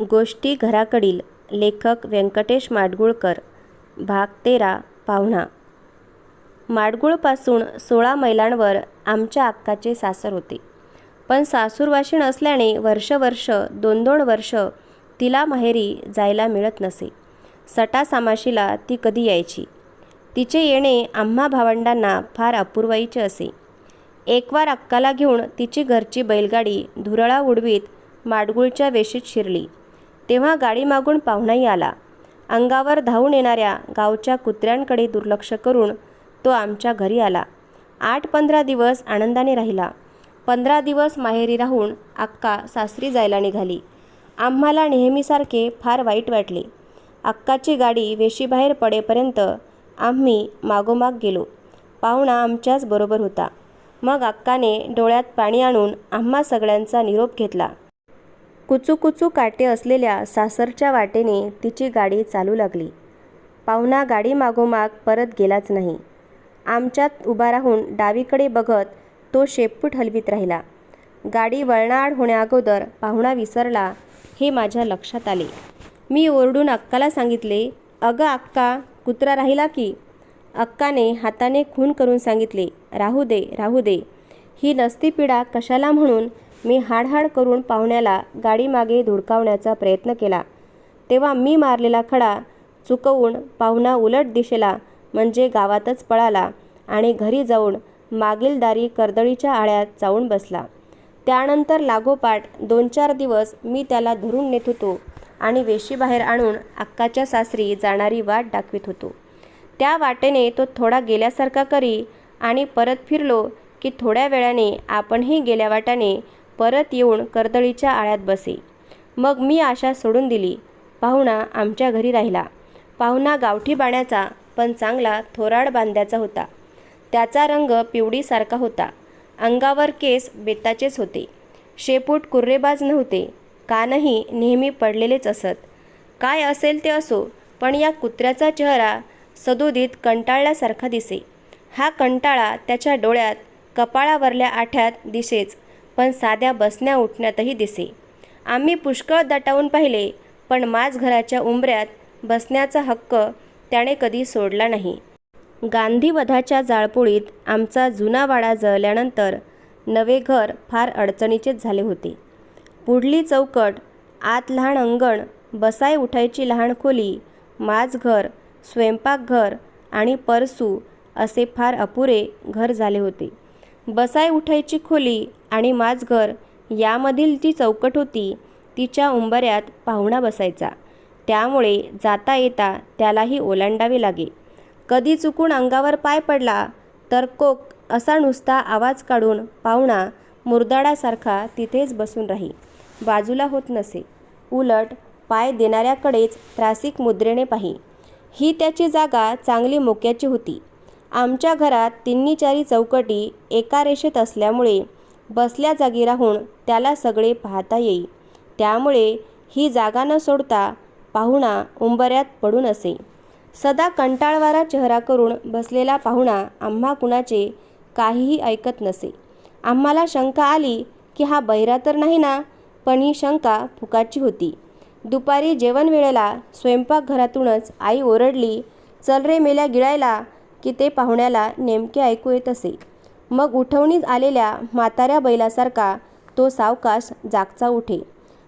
गोष्टी घराकडील लेखक व्यंकटेश माडगुळकर. भाग तेरा पाहुणा. माडगुळपासून सोळा मैलांवर आमच्या अक्काचे सासर होते. पण सासूरवाशीण असल्याने वर्षवर्ष दोन दोन वर्ष तिला माहेरी जायला मिळत नसे. सटासामाशीला ती कधी यायची? तिचे येणे आम्हा भावंडांना फार अपूर्वाईचे असे. एकवार अक्काला घेऊन तिची घरची बैलगाडी धुरळा उडवीत माडगुळच्या वेशीत शिरली. तेव्हा गाडी मागून पाहुणाही आला. अंगावर धावून येणाऱ्या गावच्या कुत्र्यांकडे दुर्लक्ष करून तो आमच्या घरी आला. आठ पंधरा दिवस आनंदाने राहिला. पंधरा दिवस माहेरी राहून अक्का सासरी जायला निघाली. आम्हाला नेहमीसारखे फार वाईट वाटले. अक्काची गाडी वेशीबाहेर पडेपर्यंत आम्ही मागोमाग गेलो. पाहुणा आमच्याच बरोबर होता. मग अक्काने डोळ्यात पाणी आणून आम्हा सगळ्यांचा निरोप घेतला. कुचूकुचू काटे असलेल्या सासरच्या वाटेने तिची गाडी चालू लागली. पाहुणा गाडी मागोमाग परत गेलाच नाही. आमच्यात उभा राहून डावीकडे बघत तो शेपूट हलवीत राहिला. गाडी वळणाआड होण्याअगोदर पाहुणा विसरला हे माझ्या लक्षात आले. मी ओरडून अक्काला सांगितले अगं अक्का कुत्रा राहिला की? अक्काने हाताने खून करून सांगितले राहू दे राहू दे. ही नसती पिडा कशाला म्हणून मी हाडहाड करून पाहुण्याला गाडीमागे धुडकावण्याचा प्रयत्न केला. तेव्हा मी मारलेला खडा चुकवून पाहुणा उलट दिशेला म्हणजे गावातच पळाला आणि घरी जाऊन मागील दारी कर्दळीच्या आळ्यात जाऊन बसला. त्यानंतर लागोपाठ दोन चार दिवस मी त्याला धरून नेत होतो आणि वेशीबाहेर आणून अक्काच्या सासरी जाणारी वाट दाखवित होतो. त्या वाटेने तो थोडा गेल्यासारखा करी आणि परत फिरलो की थोड्या वेळाने आपणही गेल्या वाटाने परत येऊन कर्दळीच्या आळ्यात बसे. मग मी आशा सोडून दिली. पाहुणा आमच्या घरी राहिला. पाहुणा गावठी बाण्याचा पण चांगला थोराड बांध्याचा होता. त्याचा रंग पिवळीसारखा होता. अंगावर केस बेताचेच होते. शेपूट कुर्रेबाज नव्हते. कानही नेहमी पडलेलेच असत. काय असेल ते असो पण या कुत्र्याचा चेहरा सदोदित कंटाळल्यासारखा दिसे. हा कंटाळा त्याच्या डोळ्यात कपाळावरल्या आठ्यात दिसेच. पण साध्या बसण्या उठण्यातही दिसे. आम्ही पुष्कळ दटावून पाहिले पण माझघराच्या उंबऱ्यात बसण्याचा हक्क त्याने कधी सोडला नाही. गांधीवधाच्या जाळपोळीत आमचा जुना वाडा जळल्यानंतर नवे घर फार अडचणीचेच झाले होते. पुढली चौकट आत लहान अंगण बसाय उठायची लहान खोली माझघर स्वयंपाकघर आणि परसू असे फार अपुरे घर झाले होते. बसाय उठायची खोली आणि माझघर यामधील जी चौकट होती तिच्या उंबऱ्यात पाहुणा बसायचा. त्यामुळे जाता येता त्यालाही ओलांडावे लागे. कधी चुकून अंगावर पाय पडला तर कोक असा नुसता आवाज काढून पाहुणा मुरदाडासारखा तिथेच बसून राही. बाजूला होत नसे. उलट पाय देणाऱ्याकडेच त्रासिक मुद्रेने पाही. ही त्याची जागा चांगली मोक्याची होती. आमच्या घरात तिन्ही चारी चौकटी एका रेषेत असल्यामुळे बसल्या जागी राहून त्याला सगळे पाहता येई. त्यामुळे ही जागा न सोडता पाहुणा उंबऱ्यात पडून असे. सदा कंटाळवारा चेहरा करून बसलेला पाहुणा आम्हा कुणाचे काहीही ऐकत नसे. आम्हाला शंका आली की हा बहिरा तर नाही ना पण ही शंका फुकाची होती. दुपारी जेवण वेळेला स्वयंपाकघरातूनच आई ओरडली चल रे मेल्या गिळायला की ते पाहुण्याला नेमके ऐकू येत असे. मग उठवणीत आलेल्या म्हाताऱ्या बैलासारखा तो सावकाश जागचा उठे.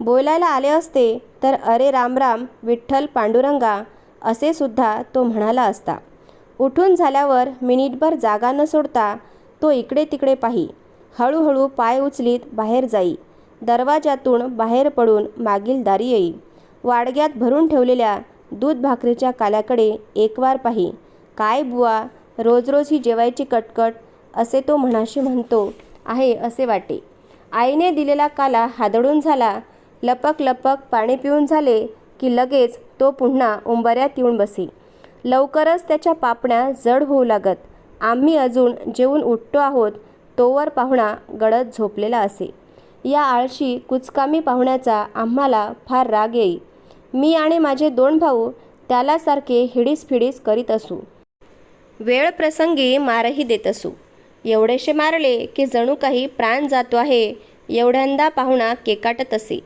बोलायला आले असते तर अरे रामराम विठ्ठल पांडुरंगा असे सुद्धा तो म्हणाला असता. उठून झाल्यावर मिनिटभर जागा न सोडता तो इकडे तिकडे पाही. हळूहळू पाय उचलीत बाहेर जाई. दरवाजातून बाहेर पडून मागील दारी येई. वाडग्यात भरून ठेवलेल्या दूध भाकरीच्या काल्याकडे एकवार पाही. काय बुवा रोज रोज ही जेवायची कटकट असे तो म्हणाशी म्हणतो आहे असे वाटे. आईने दिलेला काला हादडून झाला लपक लपक पाणी पिऊन झाले की लगेच तो पुन्हा उंबऱ्यात येऊन बसे. लवकरच त्याच्या पापण्या जड होऊ लागत. आम्ही अजून जेवून उठतो आहोत तोवर पाहुणा गडद झोपलेला असे. या आळशी कुचकामी पाहुण्याचा आम्हाला फार राग येई. मी आणि माझे दोन भाऊ त्याला सारखे हिडीस फिडीस करीत असू. वेळ प्रसंगी मारही देत असू. एवढेसे मारले की जणू काही प्राण जातो आहे एवढ्यांदा पाहुणा केकाटत असे.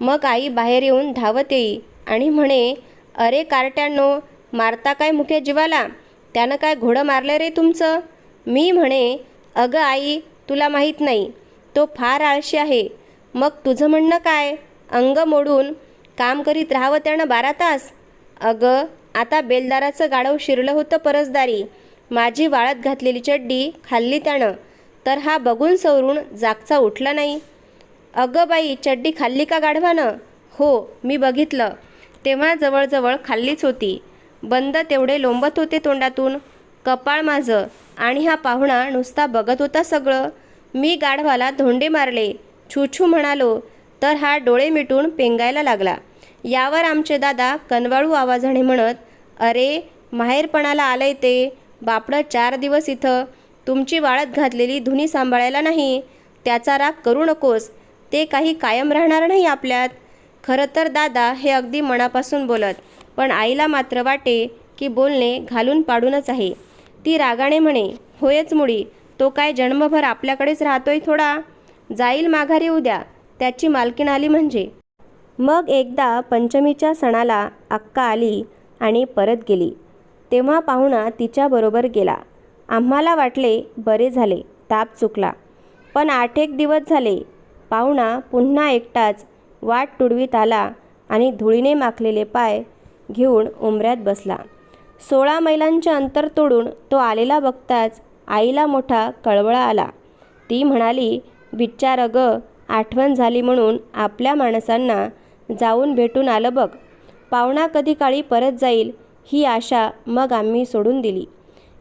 मग आई बाहेर येऊन धावत येई आणि म्हणे अरे कार्ट्यांनो मारता काय मुख्य जीवाला? त्यानं काय घोडं मारलं रे तुमचं? मी म्हणे अगं आई तुला माहीत नाही. तो फार आळशी आहे. मग तुझं म्हणणं काय? अंग मोडून काम करीत राहावं त्यानं बारा तास? अगं आता बेलदाराचं गाढव शिरलं होतं परसदारी. माझी वाळत घातलेली चड्डी खाल्ली त्यानं. तर हा बघून सवरून जागचा उठला नाही. अगं बाई चड्डी खाल्ली का गाढवानं? हो मी बघितलं. तेव्हा जवळजवळ खाल्लीच होती. बंद तेवढे लोंबत होते तोंडातून. कपाळ माझं. आणि हा पाहुणा नुसता बघत होता सगळं. मी गाढवाला धोंडे मारले. छू छू म्हणालो. तर हा डोळे मिटून पेंगायला लागला. यावर आमचे दादा कनवाळू आवाजाने म्हणत अरे माहेरपणाला आलंय ते. बापडं चार दिवस इथं. तुमची वाळत घातलेली धुनी सांभाळायला नाही. त्याचा राग करू नकोस. ते काही कायम राहणार नाही आपल्यात. खरं तर दादा हे अगदी मनापासून बोलत पण आईला मात्र वाटे की बोलणे घालून पाडूनच आहे. ती रागाने म्हणे होयच मुळी तो काय जन्मभर आपल्याकडेच राहतोय थोडा? जाईल माघारी उद्या. त्याची मालकीण आली म्हणजे. मग एकदा पंचमीच्या सणाला अक्का आली आणि परत गेली. तेव्हा पाहुणा तिच्याबरोबर गेला. आम्हाला वाटले बरे झाले ताप चुकला. पण आठ एक दिवस झाले पाहुणा पुन्हा एकटाच वाट तुडवीत आला आणि धुळीने माखलेले पाय घेऊन उंबऱ्यात बसला. सोळा मैलांचे अंतर तोडून तो आलेला बघताच आईला मोठा कळवळा आला. ती म्हणाली बिच्चार ग आठवण झाली म्हणून आपल्या माणसांना जाऊन भेटून आलं बघ. पाहुणा कधी काळी परत जाईल ही आशा मग आम्ही सोडून दिली.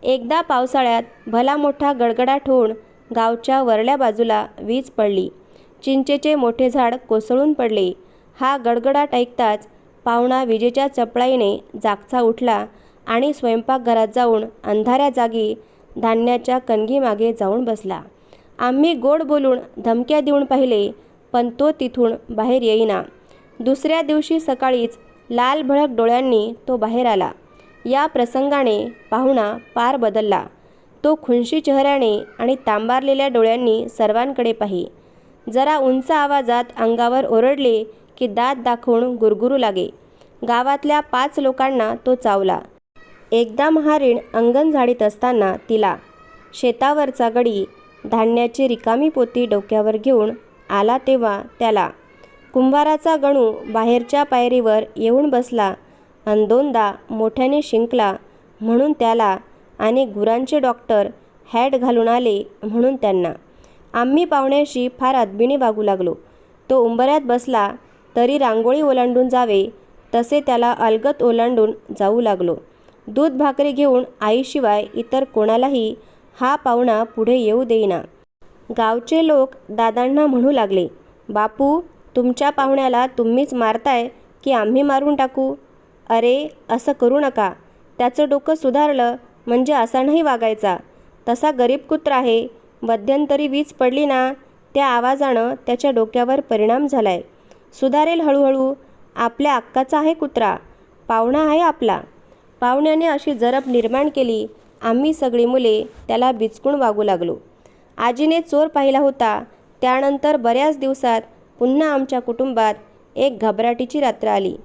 एकदा पावसाळ्यात भला मोठा गडगडाट होऊन गावच्या वरल्या बाजूला वीज पडली. चिंचेचे मोठे झाड कोसळून पडले. हा गडगडाट ऐकताच पाहुणा विजेच्या चपळाईने जागचा उठला आणि स्वयंपाकघरात जाऊन अंधाऱ्या जागी धान्याच्या कणगीमागे जाऊन बसला. आम्ही गोड बोलून धमक्या देऊन पाहिले पण तो तिथून बाहेर येईना. दुसऱ्या दिवशी सकाळीच लाल भळक डोळ्यांनी तो बाहेर आला. या प्रसंगाने पाहुणा पार बदलला. तो खुनशी चेहऱ्याने आणि तांबारलेल्या डोळ्यांनी सर्वांकडे पाही. जरा उंच आवाजात अंगावर ओरडले की दात दाखवून गुरगुरू लागे. गावातल्या पाच लोकांना तो चावला. एकदा महारीण अंगण झाडीत असताना तिला शेतावरचा गडी धान्याची रिकामी पोती डोक्यावर घेऊन आला तेव्हा त्याला कुंभाराचा गणू बाहेरच्या पायरीवर येऊन बसला आणि दोनदा मोठ्याने शिंकला म्हणून त्याला आणि गुरांचे डॉक्टर हॅट घालून आले म्हणून त्यांना. आम्ही पाहुण्याशी फार अदबीने वागू लागलो. तो उंबऱ्यात बसला तरी रांगोळी ओलांडून जावे तसे त्याला अलगत ओलांडून जाऊ लागलो. दूध भाकरी घेऊन आईशिवाय इतर कोणालाही हा पाहुणा पुढे येऊ देईना. गावचे लोक दादांना म्हणू लागले बापू तुमच्या पाहुण्याला तुम्हीच मारताय की आम्ही मारून टाकू? अरे असं करू नका. त्याचं डोकं सुधारलं म्हणजे असा नाही वागायचा. तसा गरीब कुत्रा आहे. मध्यंतरी वीज पडली ना त्या आवाजानं त्याच्या डोक्यावर परिणाम झालाय. सुधारेल हळूहळू. आपल्या अक्काचा आहे कुत्रा. पाहुणा आहे आपला. पाहुण्याने अशी जरब निर्माण केली. आम्ही सगळी मुले त्याला बिचकून वागू लागलो. आजीने चोर पाहिला होता. त्यानंतर बऱ्याच दिवसात पुन्हा आमच्या कुटुंबात एक घबराटीची रात्र आली.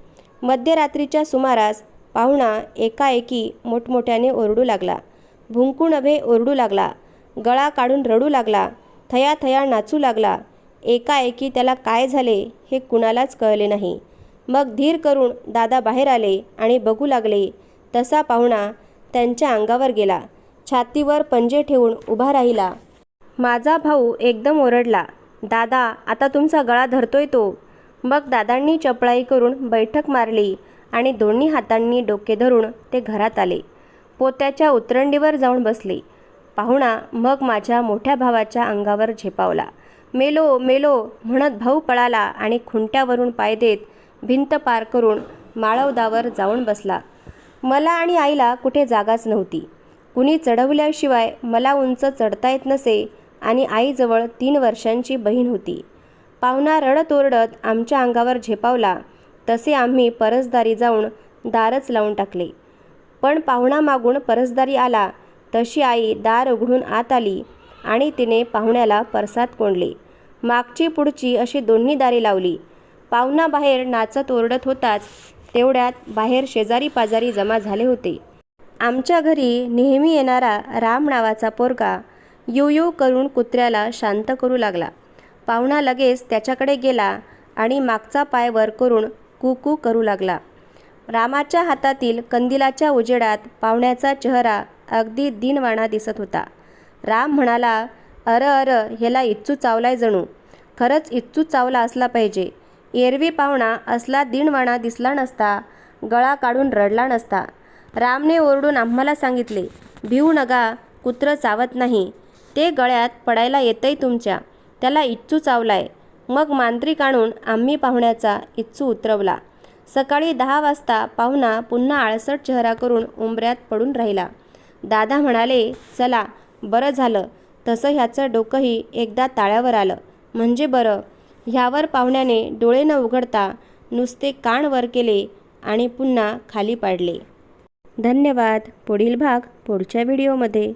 मध्यरात्रीच्या सुमारास पाहुणा एकाएकी मोठमोठ्याने ओरडू लागला. भुंकून अभे ओरडू लागला. गळा काढून रडू लागला. थया थया नाचू लागला. एकाएकी त्याला काय झाले हे कुणालाच कळले नाही. मग धीर करून दादा बाहेर आले आणि बघू लागले. तसा पाहुणा त्यांच्या अंगावर गेला. छातीवर पंजे ठेवून उभा राहिला. माझा भाऊ एकदम ओरडला. दादा आता तुमचा गळा धरतोय तो. मग दादांनी चपळाई करून बैठक मारली आणि दोन्ही हातांनी डोके धरून ते घरात आले. पोत्याच्या उतरंडीवर जाऊन बसले. पाहुणा मग माझ्या मोठ्या भावाच्या अंगावर झेपावला. मेलो मेलो म्हणत भाऊ पळाला आणि खुंट्यावरून पाय देत भिंत पार करून माळवदावर जाऊन बसला. मला आणि आईला कुठे जागाच नव्हती. कुणी चढवल्याशिवाय मला उंच चढता येत नसे आणि आईजवळ तीन वर्षांची बहीण होती. पाहुणा रडत ओरडत आमच्या अंगावर झेपावला. तसे आम्ही परसदारी जाऊन दारच लावून टाकले. पण पाहुणा मागून परसदारी आला. तशी आई दार उघडून आत आली आणि तिने पाहुण्याला परसात कोंडले. मागची पुढची अशी दोन्ही दारी लावली. पाहुणा बाहेर नाचत ओरडत होताच तेवढ्यात बाहेर शेजारी पाजारी जमा झाले होते. आमच्या घरी नेहमी येणारा राम नावाचा पोरगा यू यू करून कुत्र्याला शांत करू लागला. पाहुणा लगेच त्याच्याकडे गेला आणि मागचा पाय वर करून कू करू लागला. रामाच्या हातातील कंदिलाच्या उजेडात पाहुण्याचा चेहरा अगदी दिनवाणा दिसत होता. राम म्हणाला अर अर ह्याला इच्चू चावलाय जणू. खरंच इच्चू चावला असला पाहिजे. एरवी पाहुणा असला दिनवाणा दिसला नसता गळा काढून रडला नसता. रामने ओरडून आम्हाला सांगितले भिऊ नका कुत्रं चावत नाही. ते गळ्यात पडायला येतंय तुमच्या. त्याला इच्चू चावलाय. मग मांत्रिक आणून आम्ही पाहुण्याचा इच्चू उतरवला. सकाळी दहा वाजता पाहुणा पुन्हा आळसट चेहरा करून उंबऱ्यात पडून राहिला. दादा म्हणाले चला बरं झालं. तसं ह्याचं डोकंही एकदा ताळ्यावर आलं. म्हणजे बरं? ह्यावर पाहुण्याने डोळे न उघडता नुसते कान वर केले आणि पुन्हा खाली पाडले. धन्यवाद. पुढील भाग पुढच्या व्हिडिओमध्ये.